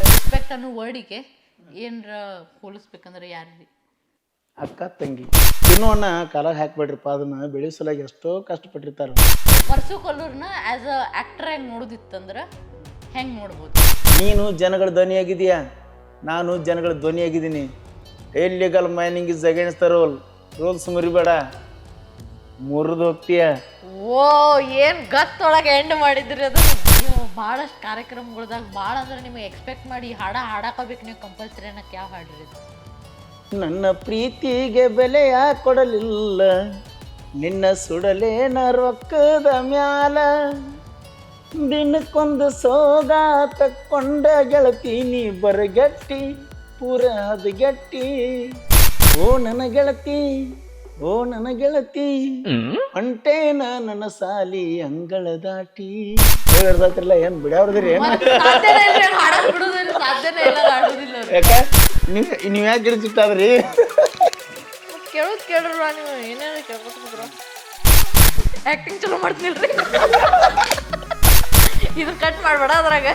Respect ಅನ್ನೋ ವರ್ಡಿಗೆ ಏನರ ಹೋಲಿಸ್ಬೇಕಂದ್ರೆ ಯಾರ್ರಿ? ಅಕ್ಕ ತಂಗಿ. ತಿನ್ನೋಣ ಕಾಲಾಗ ಹಾಕ್ಬೇಡ್ರಿಪ್ಪ ಅದನ್ನ ಬೆಳೆಸಲಾಗಿ ಎಷ್ಟೋ ಕಷ್ಟಪಟ್ಟಿರ್ತಾರ. ಪರ್ಸು ಕೊಲ್ಲೂರ್ನ ಆ್ಯಸ್ ಅ ಆ್ಯಕ್ಟರ್ ಹೆಂಗೆ ನೋಡೋದಿತ್ತಂದ್ರೆ ಹೆಂಗೆ ನೋಡ್ಬೋದು? ನೀನು ಜನಗಳ ಧ್ವನಿಯಾಗಿದೀಯಾ ನಾನು ಜನಗಳ ಧ್ವನಿಯಾಗಿದ್ದೀನಿ. Illegal mining is against the rule rules ಮುರಿಬೇಡ. ಮುರಿದು ಹೋಗ್ತೀಯ? ಓ ಏನು ಗತ್ತೊಳಗೆ ಎಂಡ್ ಮಾಡಿದ್ರಿ ಅದು ಭಾಳಷ್ಟು ಕಾರ್ಯಕ್ರಮಗಳ್ದಾಗ ಭಾಳ ಅಂದ್ರೆ ನಿಮಗೆ ಎಕ್ಸ್ಪೆಕ್ಟ್ ಮಾಡಿ ಹಾಡ ಹಾಡಾಕೋಬೇಕು ನೀವು ಕಂಪಲ್ಸರಿ ಅನ್ನಕ್ಕೆ ಯಾವ ಹಾಡ್ರಿ ನನ್ನ ಪ್ರೀತಿಗೆ ಬೆಲೆಯ ಕೊಡಲಿಲ್ಲ, ನಿನ್ನ ಸುಡಲೇನ ರೊಕ್ಕದ ಮ್ಯಾಲ. ದಿನಕ್ಕೊಂದು ಸೋಗ ತಕ್ಕೊಂಡ ಗೆಳತಿ, ನೀ ಬರಗಟ್ಟಿ, ಪೂರ ಹದಗೆಟ್ಟಿ ಓ, ನನ್ನ ಗೆಳತಿ ಓ ನನ್ನ ಗೆಳತಿ ಹೊಂಟೇನ ನನ್ನ ಸಾಲಿ ಅಂಗಳ ದಾಟಿ. ಹೇಳಿರ್ದಾತ್ರಲ್ಲ ಏನ್ ಸಾಧ್ಯನೇ ಇಲ್ಲ ಹಾಡಕ್ ಬಿಡೋದಿಲ್ಲ ಸಾಧ್ಯನೇ ಇಲ್ಲ ಹಾಡೋದಿಲ್ಲ. ಅವ್ರು. ಯಾಕ? ನೀವ್ ನೀವ್ ಯಾಕೆ ಗಿಡಚಿಟ್ಟಾದ್ರಿ ಕೇಳೋದು ಕೇಳ್ರಲ್ಲ ನೀವು ಏನೇನು ಕೇಳ್ಕೊತಿದ್ರ ಆಕ್ಟಿಂಗ್ ಚಲೋ ಮಾಡ್ತೀನಿಲ್ರಿ. ಇದು ಕಟ್ ಮಾಡಬೇಡ ಅದ್ರಾಗ.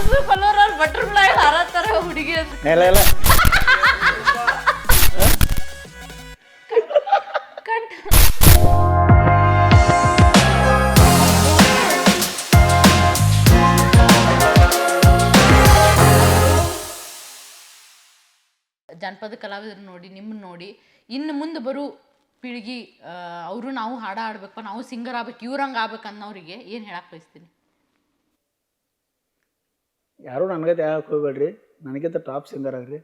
ಮನಸ್ಸು ಕಲರ್ ಅವ್ರು ಬಟರ್ಫ್ಲೈ ಹಾರತ್ತಾರ ಹುಡುಗಿ ಅಂತ. ಇಲ್ಲ ಇಲ್ಲ. ಕಟ್ ಜಾನಪದ ಕಲಾವಿದರು ನೋಡಿ ನಿಮ್ಮನ್ನ ನೋಡಿ ಇನ್ನು ಮುಂದೆ ಬರೋ ಪೀಳಿಗೆ ಅವರು ನಾವು ಹಾಡ ಆಡ್ಬೇಕು ನಾವು ಸಿಂಗರ್ ಆಗ್ಬೇಕು ಇವ್ರಂಗೆ ಆಗ್ಬೇಕು ಅನ್ನೋರಿಗೆ ಏನು ಹೇಳಕ್ಕೆ ಬಯಸ್ತೀನಿ? ಯಾರು ನನಗತ್ತೆ ಯಾಕೆ ಹೋಗ್ಬೇಡ್ರಿ ನನಗಿಂತ ಟಾಪ್ ಸಿಂಗರ್ ಆಗ್ರಿ.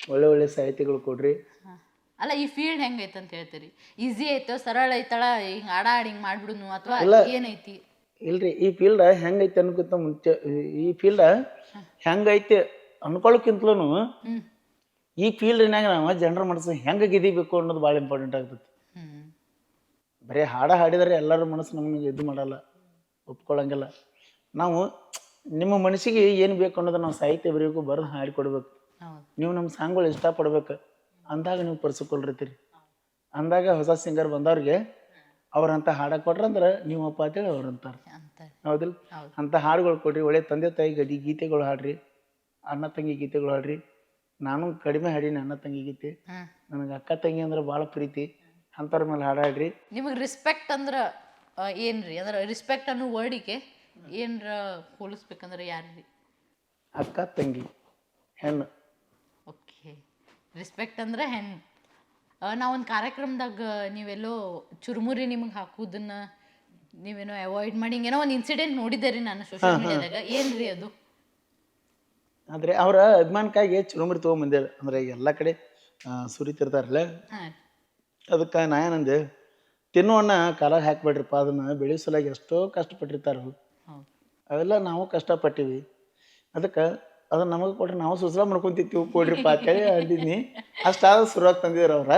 ಒಳ್ಳೆ ಒಳ್ಳೆ ಸಾಹಿತಿಗಳು ಕೊಡ್ರಿ. ಅಲ್ಲ ಈ ಫೀಲ್ಡ್ ಹೆಂಗೈತೆ ಅಂತ ಹೇಳ್ತೀರಿ? ಈಸಿ ಐತೋ ಸರಳ ಐತಳ ಹಿಂಗೆ ಆಡ ಆಡಿ ಹಿಂಗೆ ಮಾಡ್ಬಿಡುನು ಅಥವಾ ಏನೈತಿ? ಇಲ್ರಿ ಈ ಫೀಲ್ಡ್ ಹೆಂಗೈತೆ ಅನ್ಕೋತ ಮುಂಚೆ ಈ ಫೀಲ್ಡ್ ಹೆಂಗೈತೆ ಅನ್ಕೊಳಕ್ಕಿಂತಲೂ ಹ್ಮ್. ಈ ಫೀಲ್ಡ್ನಾಗ ನಾವು ಜನರ ಮನಸ್ಸು ಹೆಂಗೆ ಗೆದಿಬೇಕು ಅನ್ನೋದು ಭಾಳ ಇಂಪಾರ್ಟೆಂಟ್ ಆಗ್ತೈತಿ. ಹ್ಮ್. ಬರೀ ಹಾಡ ಹಾಡಿದರೆ ಎಲ್ಲರ ಮನಸ್ಸು ನಮಗೆ ಇದು ಮಾಡಲ್ಲ ಒಪ್ಕೊಳ್ಳಂಗಿಲ್ಲ ನಾವು ನಿಮ್ಮ ಮನಸ್ಸಿಗೆ ಏನು ಬೇಕು ಅನ್ನೋದು ನಾವು ಸಾಹಿತ್ಯ ಬರೀಬೇಕು ಬರೆದು ಹಾಡಿಕೊಡ್ಬೇಕು ನೀವು ನಮ್ಮ ಸಾಂಗ್ಗಳು ಇಷ್ಟಪಡ್ಬೇಕು. ಅಂದಾಗ ನೀವು ಪರ್ಸಿಕೊಳ್ರಿತೀರಿ. ಅಂದಾಗ ಹೊಸ ಸಿಂಗರ್ ಬಂದವ್ರಿಗೆ ಅವ್ರಂತ ಹಾಡ ಕೊಟ್ರಂದ್ರೆ ನೀವಪ್ಪ ಅಂತೇಳಿ ಅವ್ರು ಅಂತಾರೆ. ಅಂತ ಹೌದಿಲ್ಲ ಅಂಥ ಅಂತ ಹಾಡುಗಳು ಕೊಡ್ರಿ. ಒಳ್ಳೆ ತಂದೆ ತಾಯಿ ಗಡಿ ಗೀತೆಗಳು ಹಾಡ್ರಿ. ಅಣ್ಣ ತಂಗಿ ಗೀತೆಗಳು ಹಾಡ್ರಿ. ನಾನು ಕಡಿಮೆ ಹಾಡೀನಿ ಅಣ್ಣ ತಂಗಿ ಗೀತೆ. ನನಗೆ ಅಕ್ಕ ತಂಗಿ ಅಂದ್ರೆ ಭಾಳ ಪ್ರೀತಿ. ಅಂಥವ್ರ ಮೇಲೆ ಹಾಡಾಡ್ರಿ. ನಿಮಗೆ ರಿಸ್ಪೆಕ್ಟ್ ಅಂದ್ರೆ ಏನ್ರಿ? ಅಂದ್ರೆ ರಿಸ್ಪೆಕ್ಟ್ ಅನ್ನೋ ವರ್ಡಿಗೆ ಏನರ ಹೋಲಿಸ್ಬೇಕಂದ್ರೆ ಯಾರ್ರಿ? ಅಕ್ಕ ತಂಗಿ ಹೆಣ್ಣು. ಓಕೆ. ರೆಸ್ಪೆಕ್ಟ್ ಅಂದ್ರೆ ಹೆಣ್ಣು. ನಾ ಒಂದು ಕಾರ್ಯಕ್ರಮದಾಗ ನೀವೆಲ್ಲೋ ಚುರುಮುರಿ ನಿಮಗೆ ಹಾಕೋದನ್ನ ನೀವೇನೋ ಅವಾಯ್ಡ್ ಮಾಡಿ ಹಿಂಗೇನೋ ಒಂದು ಇನ್ಸಿಡೆಂಟ್ ನೋಡಿದ್ದೆ ರೀ ನಾನು ಸೋಷಿಯಲ್ ಮೀಡಿಯಾದಾಗ ಏನ್ರಿ ಅದು? ಆದರೆ ಅವರ ಅಭಿಮಾನಕ್ಕಾಗಿ ಚುರುಮುರಿ ತೊಗೊಂಬಂದೆ ಅಂದ್ರೆ ಎಲ್ಲ ಕಡೆ ಆ, ಸುರಿತಿರ್ತಾರಲ್ಲ. ಹಾಂ. ಅದಕ್ಕೆ ನಾ ಏನಂದೆ ತಿನ್ನುವಣ್ಣ ಕಾಲಾಗ ಹಾಕ್ಬೇಡ್ರಿಪ್ಪ ಅದನ್ನ ಬೆಳೆಸಲಾಗಿ ಎಷ್ಟೋ ಕಷ್ಟಪಟ್ಟಿರ್ತಾರ ಅವೆಲ್ಲ ನಾವು ಕಷ್ಟಪಟ್ಟಿವಿ. ಅದಕ್ಕೆ ಅದನ್ನ ನಮಗೆ ಕೊಟ್ರೆ ನಾವು ಸುಸಲ ಮಾಡ್ಕೊಂತಿತ್ತು ಕೊಡ್ರಿಪ್ಪ ಅಂತೇಳಿ ಅಂದಿದ್ನಿ. ಅಷ್ಟಾದ ಶುರುವಾಗಿ ತಂದಿದ್ರು ಅವ್ರ.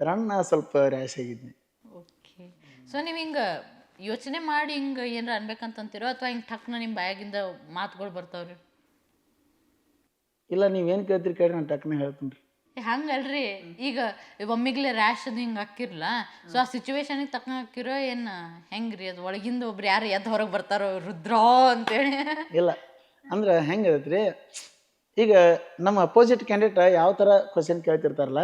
ರಣ್ಣ ನಾ ಸ್ವಲ್ಪ ರ್ಯಾಶ್ ಆಗಿದ್ನಿ. ಓಕೆ. ಸೊ ನೀವು ಹಿಂಗೆ ಯೋಚನೆ ಮಾಡಿ ಹಿಂಗೆ ಏನಾರ ಅನ್ಬೇಕಂತಂತೀರೋ ಅಥವಾ ಹಿಂಗೆ ಟಕ್ನ ನಿಮ್ಮ ಬಾಯಾಗಿಂದ ಮಾತುಗಳು ಬರ್ತಾವ್ರಿ? ಇಲ್ಲ ನೀವೇನು ಕೇಳ್ತೀರಿ ಕೇಳಿ ನಾನು ಟಕ್ನ ಹೇಳ್ತೀನಿ ರೀ ಹಂಗಲ್ರಿ. ಈಗ ಒಮ್ಮಿಗ್ಲೆ ರ್ಯಾಶ್ ಅದು ಹಿಂಗೆ ಹಾಕಿರ್ಲ? ಸೊ ಆ ಸಿಚುವೇಶನಿಗೆ ತಕ್ಕ ಹಾಕಿರೋ ಏನು ಹೆಂಗ್ರಿ ಅದು? ಒಳಗಿಂದ ಒಬ್ರು ಯಾರು ಎದ್ದು ಹೊರಗೆ ಬರ್ತಾರೋ? ರುದ್ರೋ ಅಂತೇಳಿ. ಇಲ್ಲ. ಅಂದ್ರೆ ಹೆಂಗೆ ರೀ ಈಗ ನಮ್ಮ ಅಪೋಸಿಟ್ ಕ್ಯಾಂಡಿಡೇಟ್ ಯಾವ ಥರ ಕ್ವಶನ್ ಕೇಳ್ತಿರ್ತಾರಲ್ಲ.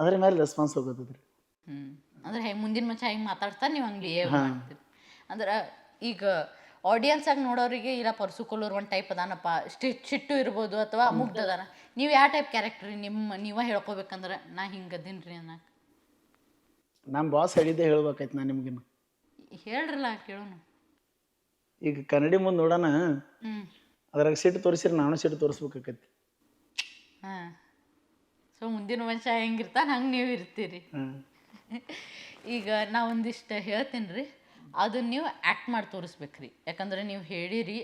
ಅದ್ರ ಮೇಲೆ ರೆಸ್ಪಾನ್ಸ್ ಹೋಗೋದ್ರಿ ಹ್ಞೂ ಅಂದ್ರೆ ಹೆಂಗೆ ಮುಂದಿನ ಮಚ್ಚ ಹೆಂಗೆ ಮಾತಾಡ್ತಾ ನೀವು ಹಂಗೆ ಅಂದ್ರೆ ಈಗ ಆಡಿಯನ್ಸ್ ಆಗಿ ನೋಡೋರಿಗೆ ಇಲ್ಲ ಪರ್ಸುಕೊಲ್ಲೋರು ಒಂದು ಟೈಪ್ ಅದಾನಪ್ಪ. ಸ್ಟಿಟ್ ಚಿಟ್ಟು ಇರ್ಬೋದು ಅಥವಾ ಮುಗ್ಧ ಅದಾನ. ನೀವು ಯಾವ ಟೈಪ್ ಕ್ಯಾರೆಕ್ಟ್ರಿ ನಿಮ್ಮ ನೀವೇ ಹೇಳ್ಕೊಬೇಕಂದ್ರೆ ನಾ ಹಿಂಗೆ ಅದೀನಿ ರೀ ಅನ್ನಕ್ಕೆ ನಮ್ಮ ಬಾಸ್ ಹೇಳಿದ್ದೆ ಹೇಳ್ಬೇಕಾಯ್ತು ನಾನು ನಿಮ್ಗಿನ್ನು. ಹೇಳ್ರಲ್ಲ ಕೇಳೋಣ ಈಗ ಕನ್ನಡಿ ಮುಂದೆ ನೋಡೋಣ. ಹ್ಞೂ ಅದ್ರಾಗ ಸಿಟ್ಟು ತೋರಿಸಿರಿ ನಾನು ಸಿಟ್ಟು ತೋರಿಸ್ಬೇಕಾಕೈತಿ. ಹಾಂ. ಸೊ ಮುಂದಿನ ಮನುಷ್ಯ ಹೆಂಗಿರ್ತಾನೆ ಹಂಗೆ ನೀವು ಇರ್ತೀರಿ. ಈಗ ನಾ ಒಂದಿಷ್ಟು ಹೇಳ್ತೀನಿ ರೀ ಅದನ್ನ ನೀವು ಆ್ಯಕ್ಟ್ ಮಾಡಿ ತೋರಿಸ್ಬೇಕ್ರಿ. ಯಾಕಂದ್ರೆ ನೀವು ಹೇಳಿರಿ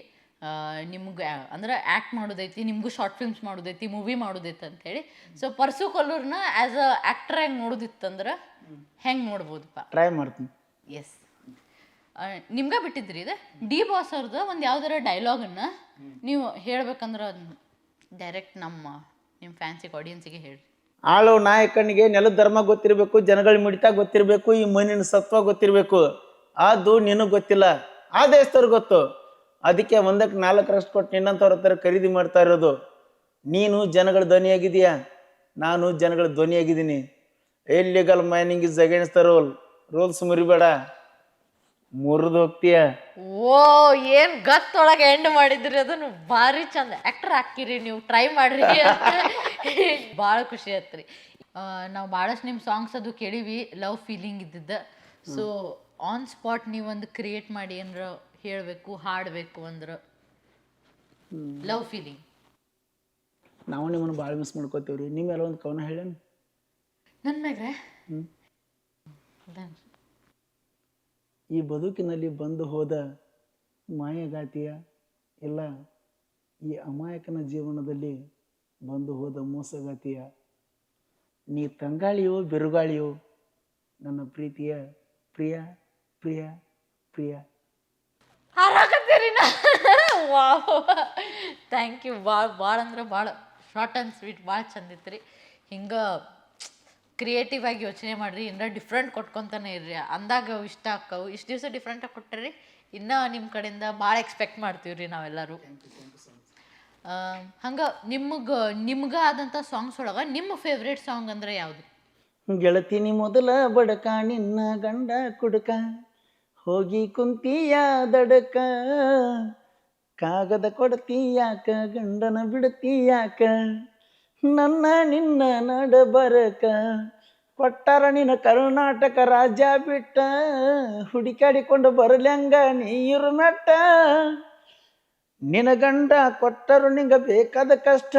ನಿಮ್ಗೆ ಅಂದ್ರೆ ಆ್ಯಕ್ಟ್ ಮಾಡೋದೈತಿ ನಿಮಗೂ ಶಾರ್ಟ್ ಫಿಲ್ಮ್ಸ್ ಮಾಡೋದೈತಿ ಮೂವಿ ಮಾಡೋದೈತಿ ಅಂತೇಳಿ ಸೊ ಪರ್ಸು ಕೊಲ್ಲೂರ್ನ ಆ್ಯಸ್ ಅ ಆ್ಯಕ್ಟರ್ ಹೆಂಗೆ ನೋಡೋದಿತ್ತಂದ್ರೆ ಹೆಂಗೆ ನೋಡ್ಬೋದಪ್ಪ? ಟ್ರೈ ಮಾಡ್ತೀನಿ. ಎಸ್ ನಿಮ್ಗೆ ಬಿಟ್ಟಿದ್ರಿ ಇದು? ಡಿ ಬಾಸ್ ಅವ್ರದ್ದು ಒಂದು ಯಾವ್ದಾರ ಡೈಲಾಗನ್ನು ನೀವು ಹೇಳ್ಬೇಕಂದ್ರೆ ಅದನ್ನ ಡೈರೆಕ್ಟ್ ನಮ್ಮ ನಿಮ್ಮ ಫ್ಯಾನ್ಸಿಗೆ ಆಡಿಯನ್ಸಿಗೆ ಹೇಳಿ ಆಳು ನಾಯಕನಿಗೆ ನೆಲದ ಧರ್ಮ ಗೊತ್ತಿರಬೇಕು ಜನಗಳ ಮಿಡಿತ ಗೊತ್ತಿರಬೇಕು ಈ ಮಣ್ಣಿನ ಸತ್ವ ಗೊತ್ತಿರಬೇಕು. ಅದು ನಿನಗೆ ಗೊತ್ತಿಲ್ಲ. ಆ ದೇಶದವ್ರಿಗೆ ಗೊತ್ತು. ಅದಕ್ಕೆ ಒಂದಕ್ಕೆ ನಾಲ್ಕರಷ್ಟು ಕೊಟ್ಟು ನಿನ್ನಂಥವ್ರ ಹತ್ರ ಖರೀದಿ ಮಾಡ್ತಾ ಇರೋದು. ನೀನು ಜನಗಳ ಧ್ವನಿಯಾಗಿದೆಯಾ ನಾನು ಜನಗಳ ಧ್ವನಿಯಾಗಿದ್ದೀನಿ. Illegal mining is against the rule rules ಮುರಿಬೇಡ. ಮುರಿದು ಹೋಗ್ತೀಯ? ಓ, ಏನ್ ಗತ್ತೊಳಗೆ ಎಂಡ್ ಮಾಡಿದ್ರಿ ಅದನ್ನು? ಭಾರಿ ಚಂದ. ಆಕ್ಟರ್ ಹಾಕಿರಿ ನೀವು. ಟ್ರೈ ಮಾಡ್ರಿ. ಭಾಳ ಖುಷಿ ಆತ್ರಿ ನಾವು ಭಾಳಷ್ಟು ನಿಮ್ಮ ಸಾಂಗ್ಸ್ ಅದು ಕೇಳಿವಿ. ಲವ್ ಫೀಲಿಂಗ್ ಇದ್ದಿದ್ದ. ಸೊ ಆನ್ ಸ್ಪಾಟ್ ನೀವೊಂದು ಕ್ರಿಯೇಟ್ ಮಾಡಿ ಏನಾರ ಹೇಳಬೇಕು ಹಾಡಬೇಕು ಅಂದ್ರೆ ಲವ್ ಫೀಲಿಂಗ್ ನಾವು ನಿಮ್ಮನ್ನು ಭಾಳ ಮಿಸ್ ಮಾಡ್ಕೋತೀವ್ರಿ. ನಿಮ್ಮೆಲ್ಲ ಒಂದು ಕವನ ಹೇಳೇನು ನನ್ನ ಮ್ಯಾಗ್ರೆ. ಈ ಬದುಕಿನಲ್ಲಿ ಬಂದು ಹೋದ ಮಾಯಗಾತಿಯ ಇಲ್ಲ ಈ ಅಮಾಯಕನ ಜೀವನದಲ್ಲಿ ಬಂದು ಹೋದ ಮೋಸಗಾತಿಯ ನೀ ತಂಗಾಳಿಯೋ ಬಿರುಗಾಳಿಯೋ ನನ್ನ ಪ್ರೀತಿಯ ಪ್ರಿಯ ಪ್ರಿಯ ಪ್ರಿಯ. ಹಾರಾಕತ್ತೀರಿ ನಾ. ವಾವ್. ಥ್ಯಾಂಕ್ ಯು ಭಾಳ ಭಾಳ ಅಂದ್ರೆ ಭಾಳ ಶಾರ್ಟ್ ಆ್ಯಂಡ್ ಸ್ವೀಟ್ ಭಾಳ ಚಂದ ಇತ್ತು ಹಿಂಗೆ ಕ್ರಿಯೇಟಿವ್ ಆಗಿ ಯೋಚನೆ ಮಾಡಿರಿ ಇನ್ನೂ ಡಿಫ್ರೆಂಟ್ ಕೊಟ್ಕೊತಾನೆ ಇರ್ರಿ. ಅಂದಾಗ ಇಷ್ಟ ಆಕ್ಕವು ಇಷ್ಟು ದಿವಸ ಡಿಫ್ರೆಂಟಾಗಿ ಕೊಟ್ಟರಿ ಇನ್ನೂ ನಿಮ್ಮ ಕಡೆಯಿಂದ ಭಾಳ ಎಕ್ಸ್ಪೆಕ್ಟ್ ಮಾಡ್ತೀವಿ ರೀ ನಾವೆಲ್ಲರೂ ಹಂಗೆ ನಿಮಗೆ ನಿಮ್ಗೆ ಆದಂಥ ಸಾಂಗ್ಸ್ ಒಳಗೆ ನಿಮ್ಮ ಫೇವ್ರೇಟ್ ಸಾಂಗ್ ಅಂದ್ರೆ ಯಾವುದು? ಗೆಳತಿನಿ ಮೊದಲ ಬಡಕ ನಿನ್ನ ಗಂಡ ಕುಡುಕ. ಹೋಗಿ ಕುಂತೀಯ ದಡಕ? ಕಾಗದ ಕೊಡ್ತೀಯಾಕ? ಗಂಡನ ಬಿಡ್ತೀಯಾಕ? ನನ್ನ ನಿನ್ನ ನಡಬರಕ ಕೊಟ್ಟಾರ ನಿನ್ನ ಕರ್ನಾಟಕ ರಾಜ್ಯ ಬಿಟ್ಟ? ಹುಡುಕಾಡಿಕೊಂಡು ಬರಲ್ಯಂಗ ನೀರು ನಟ್ಟ? ನಿನ ಗಂಡ ಕೊಟ್ಟರು ನಿಂಗ ಬೇಕಾದ ಕಷ್ಟ?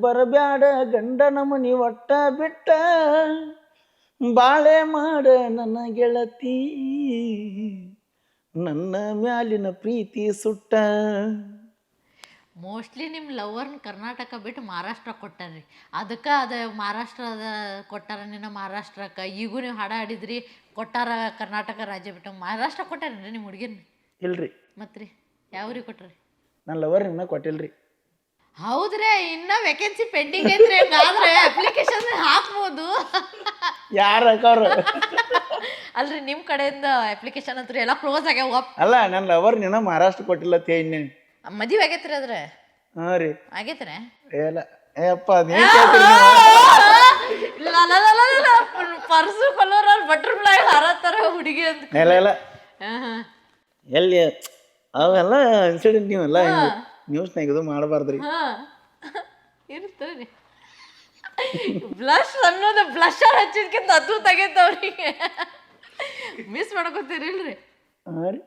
ಬರಬ್ಯಾಡ ಗಂಡನ ನೀ ಒಟ್ಟ ಬಿಟ್ಟ? ಬಾಳೆ ಮಾಡ ನನ್ನ ಗೆಳತಿ. ನನ್ನ ಮ್ಯಾಲಿನ ಪ್ರೀತಿ ಸುಟ್ಟ. ಮೋಸ್ಟ್ಲಿ ನಿಮ್ಮ ಲವರ್ನ ಕರ್ನಾಟಕ ಬಿಟ್ಟು ಮಹಾರಾಷ್ಟ್ರ ಕೊಟ್ಟಾರ್ರಿ. ಅದಕ್ಕೆ ಅದು ಮಹಾರಾಷ್ಟ್ರದ ಕೊಟ್ಟಾರ ನಿನ್ನ ಮಹಾರಾಷ್ಟ್ರಕ್ಕೆ. ಈಗೂ ನೀವು ಹಾಡ ಆಡಿದ್ರಿ ಕೊಟ್ಟಾರ ಕರ್ನಾಟಕ ರಾಜ್ಯ ಬಿಟ್ಟು ಮಹಾರಾಷ್ಟ್ರ ಕೊಟ್ಟಾರೇನ್ರಿ ನಿಮ್ಮ ಹುಡುಗಿನ ಇಲ್ರಿ. ಮತ್ತೆ ರೀ ಯಾವ ರೀ ಕೊಟ್ಟರಿ ನನ್ನ ಲವರ್ ನಿನ್ನ ಕೊಟ್ಟಿಲ್ರಿ. ಹೌದ್ರಿ ಇನ್ನ ವೇಕೆನ್ಸಿ ಪೆಂಡಿಂಗ್ ಇದ್ರೆ ಹಂಗಾದ್ರೆ ಅಪ್ಲಿಕೇಶನ್ ಹಾಕ್ಬೋದು. ಯಾರ ಹಾಕವ್ರ ಅಲ್ರಿ ನಿಮ್ಮ ಕಡೆಯಿಂದ ಅಪ್ಲಿಕೇಶನ್ ಅಂತ ಎಲ್ಲ ಕ್ಲೋಸ್ ಆಗ್ಯಾವ ಒಪ್. ಅಲ್ಲ ನನ್ನ ಲವರ್ ನಿನ್ನ ಮಹಾರಾಷ್ಟ್ರ ಕೊಟ್ಟಿಲ್ಲ ತೇಜ್ನೆ ಮದುವೆ ಆಗೈತ್ರಿ ಅದ್ರ ಹಾಂ ರೀ. ಆಗೈತ್ರಿ? ಏಲ ಏಪ್ಪ ನೀವ್ ಕೇಳ್ತೀರಿ ನೀವು. ಪರ್ಸು ಕೊಲ್ಲೋರ್ ಬಟರ್ಫ್ಲೈ ಹಾರತ್ತಾರ ಹುಡುಗಿ ಅಂತ. ಇಲ್ಲ ಇಲ್ಲ. ಹಾ ಹಾ ಎಲ್ಲಿ ಅವೆಲ್ಲ ಇನ್ಸಿಡೆಂಟ್ ನೀವೆಲ್ಲ ನ್ಯೂಸ್ನಾಗ ಇದು ಮಾಡಬಾರ್ದ್ರಿ. ಹಾ. ಇರ್ತದೆ. ಬ್ಲಶ್ ಅನ್ನೋದು ಬ್ಲಷರ್ ಹಚ್ಚಿದ್ಕಿಂತ ಅದು ತೆಗೆದವ್ರಿಗೆ ಮಿಸ್ ಮಾಡ್ಕೋತೀರಿಲ್ರಿ ಹಾಂ ರೀ.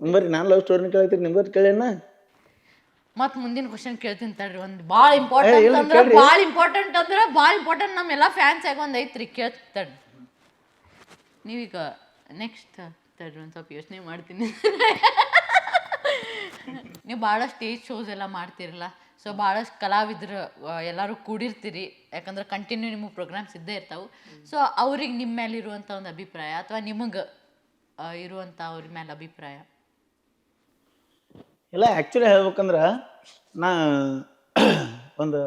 ಬರ್ರಿ ನಾನು ಲವ್ ಸ್ಟೋರಿನ ಕೇಳ್ತೀನಿ ನಿಮ್ಗೆ ಕೇಳೇನ? ಮತ್ತೆ ಮುಂದಿನ ಕ್ವಶನ್ ಕೇಳ್ತೀನಿ ತಡ್ರಿ ಒಂದು ಭಾಳ ಇಂಪಾರ್ಟೆಂಟ್ ಅಂದ್ರೆ. ಭಾಳ ಇಂಪಾರ್ಟೆಂಟ್ ಅಂದ್ರೆ ಭಾಳ ಇಂಪಾರ್ಟೆಂಟ್ ನಮ್ಮೆಲ್ಲ ಫ್ಯಾನ್ಸ್ ಆಗಿ ಒಂದು ಐತ್ರಿ ಕೇಳ್ತೀನಿ ತಡ್ರಿ. ನೀವೀಗ ನೆಕ್ಸ್ಟ್ ತಡ್ರಿ ಒಂದು ಸ್ವಲ್ಪ ಯೋಚನೆ ಮಾಡ್ತೀನಿ. ನೀವು ಭಾಳ ಸ್ಟೇಜ್ ಶೋಸ್ ಎಲ್ಲ ಮಾಡ್ತಿರಲ್ಲ ಸೊ ಭಾಳಷ್ಟು ಕಲಾವಿದರು ಎಲ್ಲರೂ ಕೂಡಿರ್ತೀರಿ, ಯಾಕಂದ್ರೆ ಕಂಟಿನ್ಯೂ ನಿಮಗೆ ಪ್ರೋಗ್ರಾಮ್ಸ್ ಇದ್ದೇ ಇರ್ತಾವೆ. ಸೊ ಅವ್ರಿಗೆ ನಿಮ್ಮ ಮೇಲೆ ಇರುವಂಥ ಒಂದು ಅಭಿಪ್ರಾಯ ಅಥವಾ ನಿಮಗೆ ಇರುವಂಥ ಅವ್ರ ಮೇಲೆ ಅಭಿಪ್ರಾಯ? ಇಲ್ಲ ಆ್ಯಕ್ಚುಲಿ ಹೇಳ್ಬೇಕಂದ್ರೆ ನಾ ಒಂದು